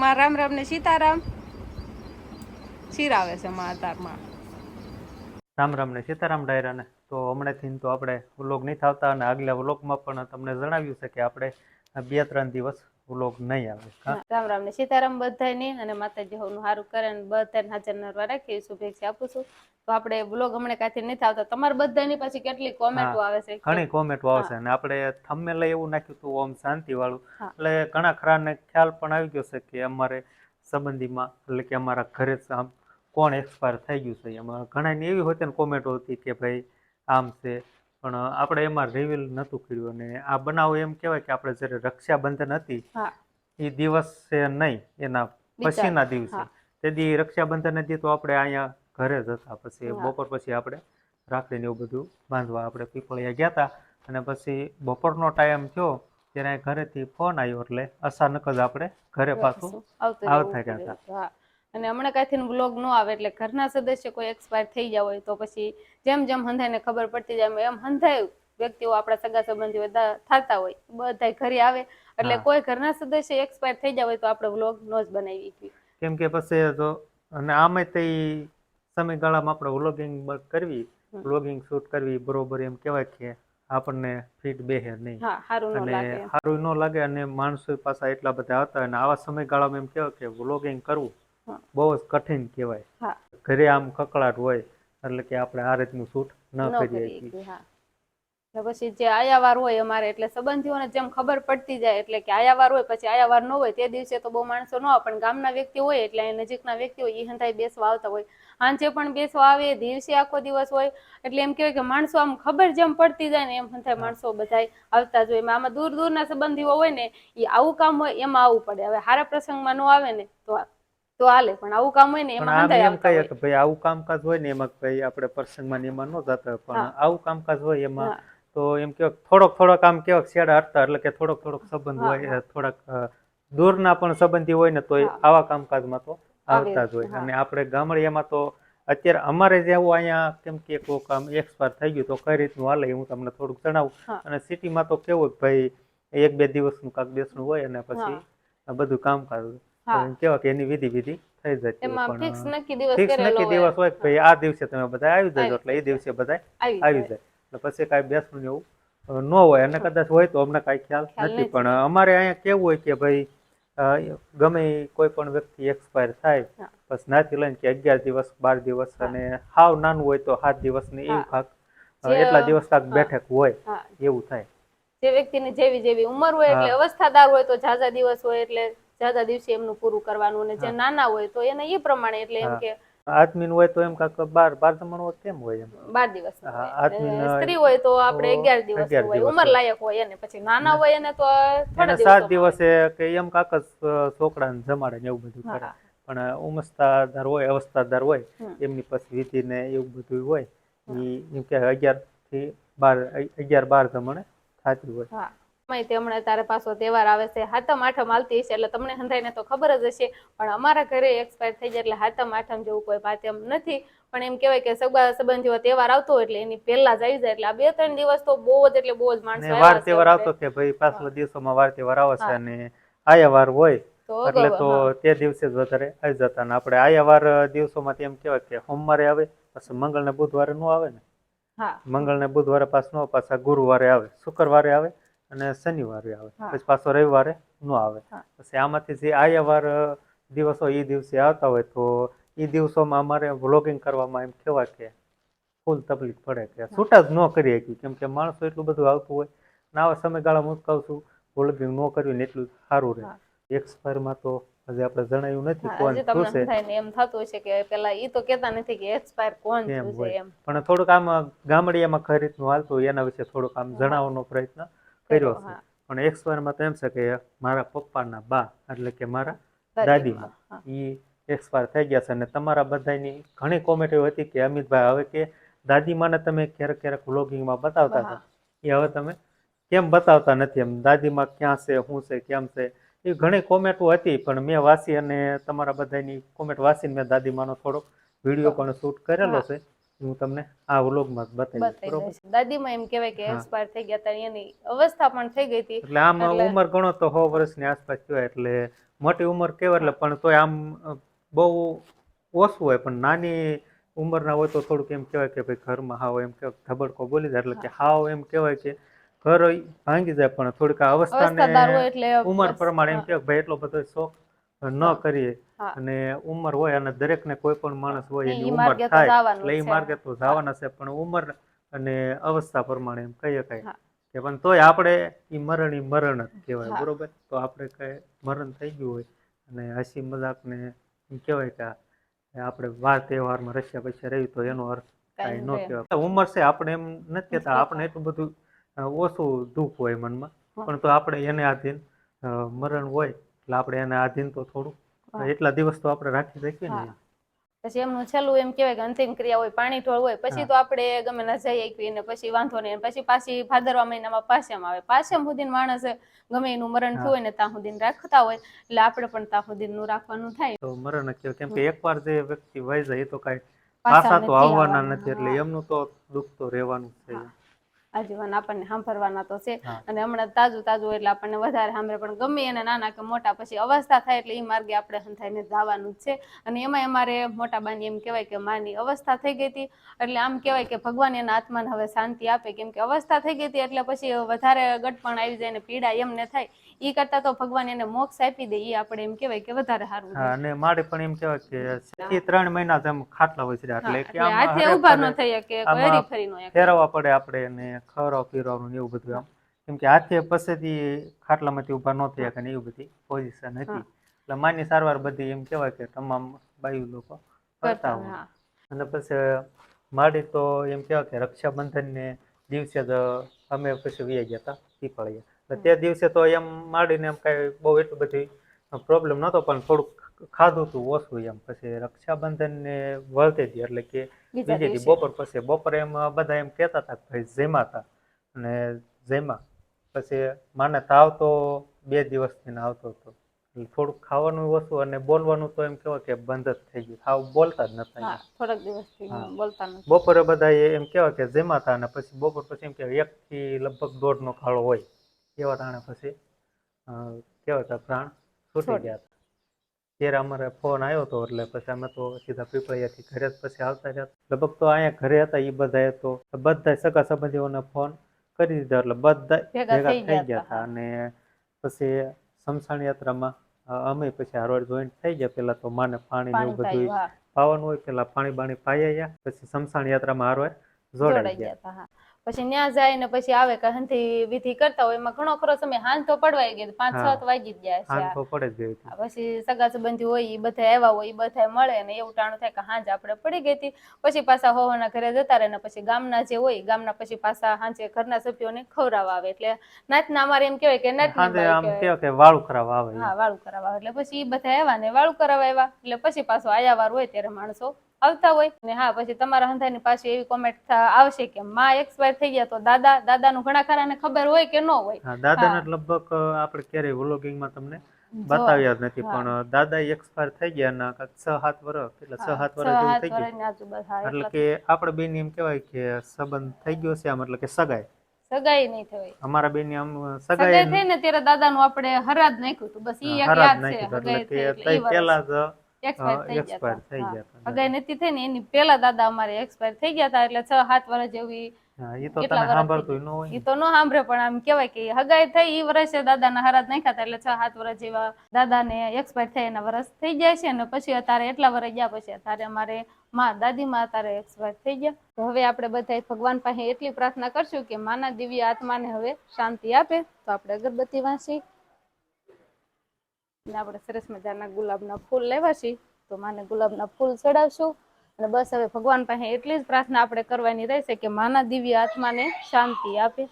માં રામ રામ ને સીતારામ. શિરાવે છે માં અતારમાં. રામ રામ ને સીતારામ ડાયરાને તો હમણાંથી તો આપણે વ્લોગ નહીં થતા અને આગલા વ્લોગમાં પણ તમને જણાવ્યું છે કે આપણે બે ત્રણ દિવસ વ્લોગ નહીં આવે. રામ રામ ને સીતારામ બધાને અને માતાજી હોનું સારું કરે અને બધાને હાજર નરવા રાખી શુભેચ્છા આપું છું. તો આપણે બ્લોગ હમણાં કાથી નથી આવતા. તમારા બધાની પાછી કેટલી કોમેન્ટો આવે છે? ઘણી કોમેન્ટો આવશે અને આપણે થંબનેલ એવું નાખ્યું હતું ઓમ શાંતિ વાળું એટલે ઘણા ખરાને ખ્યાલ પણ આવી ગયો છે કે અમારે સંબંધીમાં એટલે કે અમારા ઘરે કોણ એક્સપાયર થઈ ગયું છે. એમાં ઘણાની એવી હોતી ને કોમેન્ટો હતી કે ભાઈ આમ છે. પણ આપણે એમાં રિવીલ નહોતું કર્યું અને આ બનાવ એમ કહેવાય કે આપણે જ્યારે રક્ષાબંધન હતી એ દિવસ છે નહીં એના પછીના દિવસે. તેથી રક્ષાબંધન હતી તો આપણે અહીંયા ઘરે જ હતા. પછી બપોર પછી આપણે રાખડીને એવું બધું બાંધવા આપણે પીપળિયા ગયા હતા. અને પછી બપોરનો ટાઈમ થયો ત્યારે ઘરેથી ફોન આવ્યો એટલે અચાનક જ આપણે ઘરે પાછું આવતા ગયા રહ્યા પડે. હા. અને હમણાં કાંઈથી બ્લોગ ન આવે એટલે ઘરના સદસ્ય કોઈ એક્સપાયર થઈ ગયા હોય તો પછી જેમ જેમ હંધાઈને ખબર પડતી જાય એમ હંધાય વ્યક્તિઓ આપણા સગા સંબંધીઓ બધા થતા હોય બધા ઘરે આવે એટલે કોઈ ઘરના સદસ્ય એક્સપાયર થઈ ગયા હોય તો આપણે વ્લોગ નો જ બનાવી. કેમ કે પછી તો અને આમે તે સમયગાળામાં આપણે વ્લોગિંગ કરવી. વ્લોગિંગ શૂટ કરવી બરોબર એમ કહેવાય કે આપણને ફીટ બેહે નહીં અને લાગે સારું ન લાગે અને માણસો પાછા એટલા બધા હતા અને આવા સમયગાળામાં એમ કહેવાય કે વ્લોગિંગ કરવું. બહુ જ કઠિન કહેવાય. ઘરે આમ કકળાટ હોય એટલે કે આપણે આ રીતનું શૂટ ન કરીએ એટલે પછી જે આયાવાર હોય અમારે એટલે સંબંધીઓને જેમ ખબર પડતી જાય એટલે કે આયાવાર હોય પછી આયાવાર ન હોય તે દિવસે તો બહુ માણસો ન હોય પણ ગામના વ્યક્તિ હોય એટલે એ નજીકના વ્યક્તિ હોય એ હંધાઈ બેસવા આવતા હોય. સાંજે પણ બેસવા આવે દિવસે આખો દિવસ હોય એટલે એમ કહેવાય કે માણસો આમ ખબર જેમ પડતી જાય ને એમ હંધાઈ માણસો બધાય આવતા જ હોય. એમાં આમાં દૂર દૂરના સંબંધીઓ હોય ને એ આવું કામ હોય એમાં આવવું પડે. હવે હારા પ્રસંગમાં ન આવે ને તો તો હાલે પણ આવું કામ હોય ને એમાં આમ એમ કહીએ કે ભાઈ આવું કામકાજ હોય ને એમાં ભાઈ આપણે પ્રસંગમાં ને એમાં ન જતા પણ આવું કામકાજ હોય એમાં તો એમ કે થોડોક થોડોક આમ કેવાક શેડા હટતા એટલે કે થોડોક થોડોક સંબંધ હોય થોડાક દૂરના પણ સંબંધી હોય ને તો આવા કામકાજમાં તો આવતા જ જ, હોય. અને આપણે ગામડિયામાં તો અત્યારે અમારે જેવું અહીંયા કેમ કે કોઈ કામ એક્સપાયર થઈ ગયું તો કઈ રીતનું હાલે હું તમને થોડુંક જણાવું. અને સિટીમાં તો કેવું કે ભાઈ એક બે દિવસનું કાંક બેસણું હોય અને પછી બધું કામકાજ હા. કેવા કે એની વિધિ વિધિ થઈ જતી એમાં ફિક્સ નક્કી દિવસ ફિક્સ નક્કી હોય. દિવસ હોય કે ભાઈ આ દિવસે તમે બધા આવી જજો એટલે એ દિવસે બધા આવી જાય. એટલે પછી કાંઈ બેસવું એવું ન હોય. અને કદાચ હોય તો અમને કાંઈ ખ્યાલ નથી. પણ અમારે અહીંયા કેવું હોય કે ભાઈ ગમે કોઈ પણ વ્યક્તિ એક્સપાયર થાય બસ નાથી લઈને કે અગિયાર દિવસ બાર દિવસ અને હાવ નાનું હોય તો સાત દિવસની એવું. કાંક એટલા દિવસ કાંક બેઠક હોય એવું થાય. જે વ્યક્તિની જેવી જેવી ઉંમર હોય એટલે અવસ્થાદાર હોય તો ઝાઝા દિવસ હોય એટલે ઝાઝા દિવસે એમનું પૂરું કરવાનું અને જે નાના હોય તો એને એ પ્રમાણે એટલે એમ. કે આદમીનું હોય તો એમ કાક બાર બાર જમણો કેમ હોય એમ? બાર દિવસ. સ્ત્રી હોય તો આપણે અગિયાર દિવસ હોય ઉંમર લાયક હોય. એને પછી નાના હોય એને તો થોડા સાત દિવસે કે એમ કાક છોકરાને જમાડે ને એવું બધું. કરે. પણ ઉમસ્તાદાર હોય અવસ્થાદાર હોય એમની પછી વિધિ ને એવું બધું હોય ઈ એમ કે અગિયારથી બાર અગિયાર બાર જમણે થતી હોય. સમય તે હમણાં તારે પાછો તહેવાર આવે છે હાતમ આઠમ આવતી હશે એટલે તમને હંધાઈને તો ખબર જ હશે. પણ અમારા ઘરે એક્સપાયર થઈ જાય એટલે હાથમ આઠમ જેવું કોઈ પાત્યમ નથી. પણ એમ કહેવાય કે સગા સંબંધીઓ તહેવાર આવતો હોય એટલે એની પહેલા જ આવી જાય એટલે આ બે ત્રણ દિવસ તો બહુ જ એટલે બહુ જ માણસો વાર તહેવાર આવતો કે ભાઈ પાછલા દિવસોમાં વાર તહેવાર આવે છે. અને આયા વાર હોય એટલે તો તે દિવસે જ વધારે આવી જતા ને આપણે આયા વાર દિવસોમાં એમ કહેવાય કે સોમવારે આવે પછી મંગળ ને બુધવારે નો આવે ને. હા. મંગળ ને બુધવારે પાછ નો પાછા ગુરુવારે આવે શુક્રવારે આવે. અને શનિવારે આવે. પછી પાછો રવિવારે ન આવે. પછી આમાંથી જે આયા વાર દિવસો એ દિવસે આવતા હોય તો એ દિવસોમાં અમારે વ્લોગિંગ કરવામાં એમ કહેવાય કે ફૂલ તકલીફ પડે કે છૂટા જ ન કરી શકીએ. કેમ કે માણસો એટલું બધું આવતું હોય ને આવા સમયગાળામાં હું કહું છું વ્લોગિંગ ન કર્યું ને એટલું સારું રહે. એક્સપાયરમાં તો હજી આપણે જણાયું નથી કોણ તમને થાય એમ થતું છે કે પેલા ઈ તો કેતા નથી કે એક્સપાયર કોણ હોય. એમ. પણ થોડુંક આમ ગામડિયામાં કઈ રીતનું હાલતું હોય એના વિશે થોડુંક આમ. જણાવવાનો પ્રયત્ન. કર્યો છે. પણ એક સ્વરમાં તો એમ છે કે મારા પપ્પાના બા એટલે કે મારા દાદીમાં, એ એક્સપાયર થઈ ગયા છે. અને તમારા બધાની ઘણી કોમેન્ટ એવી હતી કે અમિતભાઈ હવે કે દાદીમાને તમે ક્યારેક ક્યારેક વ્લોગિંગમાં બતાવતા હતા. એ હવે તમે કેમ બતાવતા નથી? એમ દાદીમાં ક્યાં છે શું છે કેમ છે? એ ઘણી કોમેન્ટો હતી પણ મેં વાંચી અને તમારા બધાની કોમેન્ટ વાંચીને મેં દાદીમાનો થોડોક વીડિયો પણ શૂટ કરેલો છે. હું તમને આ વ્લોગમાં બતાવી દઈશ. દાદીમાં એમ કહેવાય કે એક્સપાયર થઈ ગયા હતા એની અવસ્થા પણ થઈ ગઈ હતી. એટલે આમ ઉંમર ગણો તો સો વર્ષની આસપાસ કહેવાય એટલે મોટી ઉંમર કહેવાય એટલે પણ તોય આમ બહુ ઓછું હોય પણ નાની ઉંમરના હોય તો થોડુંક એમ કહેવાય કે ભાઈ ઘરમાં હાવ એમ કે ધબડકો બોલી જાય એટલે કે હાવ એમ કહેવાય કે ઘર ભાંગી જાય પણ થોડીક અવસ્થાને ઉંમર પ્રમાણે એમ કે ભાઈ એટલો બધો શોખ ન કરીએ અને ઉંમર હોય અને દરેકને કોઈ પણ માણસ હોય એની ઉંમર થાય એટલે એ. માર્ગે તો જવાના છે પણ ઉંમર અને અવસ્થા પ્રમાણે એમ કહી શકાય કે પણ તોય આપણે ઈ મરણ ઈ મરણ જ કહેવાય બરોબર? તો આપણે કઈ મરણ થઈ ગયું હોય અને હસી મજાક ને એમ કહેવાય કે આપણે વાર તહેવારમાં રશિયા પછી રહ્યું તો એનો અર્થ કાંઈ ન. કહેવાય. ઉંમર છે આપણે એમ નથી કહેતા. આપણે એટલું બધું ઓછું દુઃખ હોય મનમાં. પણ તો આપણે એને આધીન મરણ હોય એટલે આપણે એને આધીન તો થોડું. એટલા દિવસ તો આપણે રાખી શકીએ ને. પછી એમનું છેલ્લું એમ કહેવાય કે અંતિમ ક્રિયા હોય પાણી ઢોળ હોય પછી તો આપણે ગમે ના જઈ શકીએ ને પછી વાંધો નહીં પછી પાછી ભાદરવા મહિનામાં પાછમ આવે. પાછમ સુધી માણસ ગમે એનું મરણ થયું હોય ને ત્યાં સુધી રાખતા હોય એટલે આપણે પણ ત્યાં સુધી નું રાખવાનું થાય. તો મરણ કહેવાય. કેમ કે એકવાર જે વ્યક્તિ વહી જાય એ તો કાંઈ પાછા તો આવવાના. નથી એટલે એમનું તો દુઃખ તો રહેવાનું છે. આજીવન આપણને સાંભળવાના તો છે. અને હમણાં તાજું તાજું એટલે આપણને વધારે સાંભળે પણ ગમે એને નાના કે મોટા પછી અવસ્થા થાય એટલે એ માર્ગે આપણે હંથાઈને જવાનું જ છે. અને એમાં અમારે મોટા બાની એમ કહેવાય કે માની અવસ્થા થઈ ગઈ હતી. એટલે આમ કહેવાય કે ભગવાન એના આત્માને હવે શાંતિ આપે કેમ કે અવસ્થા થઈ ગઈ હતી એટલે પછી વધારે ગટપણ આવી જાય ને પીડા એમને થાય. ઈ કરતા તો ભગવાન એને મોક્ષ આપી દે એ આપણે એમ કહેવાય કે વધારે સારું અને મારે પણ એમ કહેવાય કે એ ત્રણ મહિના જેમ ખાટલા હોય છે એટલે કે હાથે હરે ન થઈ કે આમાં ફરી નો. ફેરવવા પડે આપણે ને ખરો ફેરવાનું એવું બધું આમ. કેમ કે હાથે પછીથી ખાટલામાંથી ઊભા ન થયા કે એવું બધી પોઝિશન હતી. એટલે માની સારવાર બધી એમ કહેવાય કે તમામ બાયુ લોકો કરતા હોય. અને પછી માડી તો એમ કહેવાય કે રક્ષાબંધનને દિવસે જ અમે પછી વહી ગયા હતા એટલે તે દિવસે તો એમ માડીને એમ કાંઈ બહુ એટલી બધી પ્રોબ્લેમ નહોતો પણ થોડુંક ખાધું હતું ઓછું એમ. પછી રક્ષાબંધન ને વળતે દી એટલે કે બીજા બીજે દી દિવસે. બપોર પછી. બપોરે એમ બધા એમ કહેતા હતા કે ભાઈ જેમા હતા અને જેમા પછી માને તાવ તો બે દિવસથી ને આવતો હતો. થોડુંક ખાવાનું ઓછું અને બોલવાનું તો એમ કહેવાય કે બંધ જ થઈ ગયું. સાવ બોલતા જ નતા થોડાક દિવસથી બોલતા બપોરે બધા એમ કહેવાય કે જેમાતા અને પછી બપોર પછી એમ કહેવાય એક થી લગભગ દોઢ નો ખાડો હોય. એવા તાણે પછી અ, કહેવાય પ્રાણ? છૂટી ગયા હતા ત્યારે અમારે ફોન આવ્યો હતો એટલે પછી અમે તો સીધા પીપળિયાથી ઘરે જ પછી આવતા રહ્યા લગભગ તો અહીંયા ઘરે હતા એ બધાએ તો બધા સગા સંબંધીઓને ફોન કરી દીધો એટલે બધા ભેગા થઈ ગયા ગયા હતા, અને પછી સમસાણ યાત્રામાં અમે પછી હારવાડ જોઈન્ટ થઈ ગયા. પેલા તો માને પાણી ને એવું બધું પાવાનું હોય પેલા પાણી બાણી પાઈ આવ્યા પછી સમસાણ યાત્રામાં હારવાડ જોડાઈ ગયા. ગયા પછી ન્યા જાય ને પછી આવે કે હંથી વિધિ કરતા હોય એમાં ઘણો ખરો સમય હાંજ તો પડવાય ગયો પાંચ. સાત વાગી જ ગયા છે. હાથ તો પડે જ ગઈ પછી સગા સંબંધી હોય એ બધા આવ્યા હોય એ બધા મળે ને એવું ટાણું થાય કે હાંજ આપણે પડી ગઈ હતી. પછી પાછા હોવાના ઘરે જતા રહે ને પછી ગામના જે હોય ગામના પછી પાછા હાંજે ઘરના સભ્યોને ખવડાવવા આવે. એટલે નાતના અમારે એમ કહેવાય કે નાતની આમ કહેવાય. કે વાળું કરાવવા આવે હા વાળું કરાવવા એટલે પછી એ બધા આવ્યા ને વાળું કરાવવા આવ્યા. એટલે પછી પાછો આયાવાર હોય ત્યારે માણસો આવતા હોય ને હા પછી તમારા હંધાની પાછી એવી કોમેન્ટ આવશે કે માં એક્સપાયર થઈ ગયા તો દાદા દાદાનું ઘણા ખરાને ખબર હોય કે ન હોય. દાદાને લગભગ આપણે ક્યારેય વ્લોગિંગમાં તમને બતાવ્યા જ નથી પણ દાદા એક્સપાયર થઈ ગયા ના છ સાત વર્ષ એટલે છ સાત વર્ષ થઈ ગયું. એટલે કે આપણે બેન એમ કહેવાય કે સંબંધ થઈ ગયો છે આમ એટલે કે સગાઈ. સગાઈ નહીં થઈ અમારા બેન આમ સગાઈ થઈ ને ત્યારે દાદાનું આપણે હરાજ નાખ્યું હતું બસ ઈ એક યાદ છે એટલે કે તઈ પહેલા જ એક્સપાયર થઈ ગયા એક્સપાયર થઈ ગયા હતા હગાઈ નથી થઈ ને એની પેલા દાદા અમારે એક્સપાયર થઈ ગયા હતા એટલે છ સાત વર્ષ જેવી એ તો તને સાંભળતું ન હોય ઈ તો ન સાંભળે પણ આમ કહેવાય કે હગાઈ થઈ ઈ વર્ષે દાદાના હરાજ નાખ્યા હતા એટલે છ સાત વર્ષ જેવા દાદાને એક્સપાયર થઈ એના વર્ષ થઈ જાય છે અને પછી અત્યારે એટલા વર્ષ ગયા પછી અત્યારે અમારે માં દાદીમાં અત્યારે એક્સપાયર થઈ ગયા. તો હવે આપણે બધા ભગવાન પાસે એટલી પ્રાર્થના કરશું કે માના દિવ્ય આત્માને હવે શાંતિ આપે. તો આપણે અગરબત્તી વાંચી આપણે સરસ મજાના ગુલાબના ફૂલ લેવા છીએ. તો માને ગુલાબના ફૂલ ચડાવશું. અને બસ હવે ભગવાન પાસે એટલી જ પ્રાર્થના આપણે કરવાની રહેશે કે માના દિવ્ય આત્માને શાંતિ આપે.